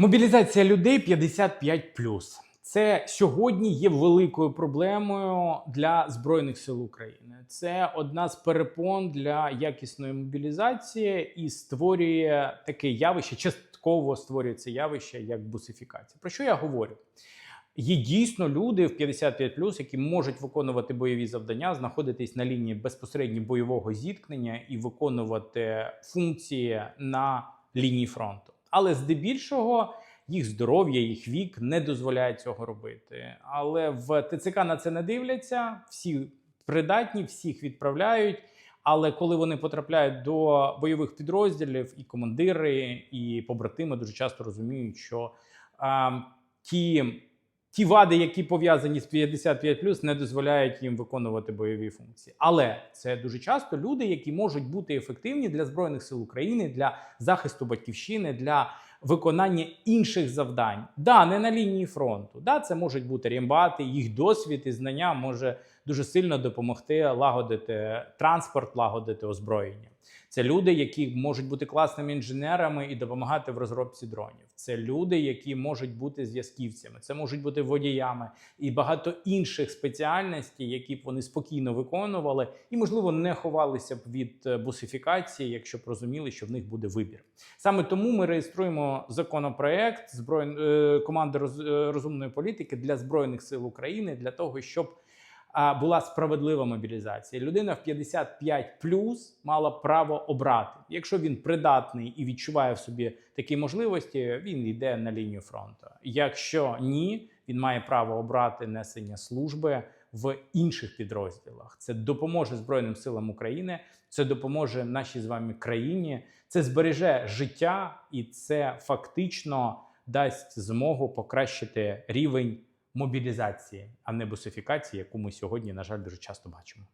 Мобілізація людей 55 Це сьогодні є великою проблемою для збройних сил України. Це одна з перепон для якісної мобілізації і створює таке явище, частково створює це явище як бусифікація. Про що я говорю? Є дійсно люди в 55 які можуть виконувати бойові завдання, знаходитись на лінії безпосередньо бойового зіткнення і виконувати функції на лінії фронту. Але здебільшого їх здоров'я, їх вік не дозволяє цього робити. Але в ТЦК на це не дивляться, всі придатні, всіх відправляють. Але коли вони потрапляють до бойових підрозділів, і командири, і побратими дуже часто розуміють, що а, ті, ті вади, які пов'язані з 55+, не дозволяють їм виконувати бойові функції. Але це дуже часто люди, які можуть бути ефективні для збройних сил України, для захисту батьківщини, для виконання інших завдань. Да, не на лінії фронту. Да, це можуть бути рембати, їх досвід і знання може дуже сильно допомогти лагодити транспорт, лагодити озброєння. Це люди, які можуть бути класними інженерами і допомагати в розробці дронів. Це люди, які можуть бути зв'язківцями, це можуть бути водіями і багато інших спеціальностей, які б вони спокійно виконували, і можливо не ховалися б від е, бусифікації, якщо б розуміли, що в них буде вибір. Саме тому ми реєструємо законопроект зброй... е, команди е, розумної політики для збройних сил України для того, щоб була справедлива мобілізація. Людина в 55 мала право обрати. Якщо він придатний і відчуває в собі такі можливості, він йде на лінію фронту. Якщо ні, він має право обрати несення служби в інших підрозділах. Це допоможе Збройним силам України, це допоможе нашій з вами країні, це збереже життя, і це фактично дасть змогу покращити рівень мобілізації, а не бусифікації, яку ми сьогодні, на жаль, дуже часто бачимо.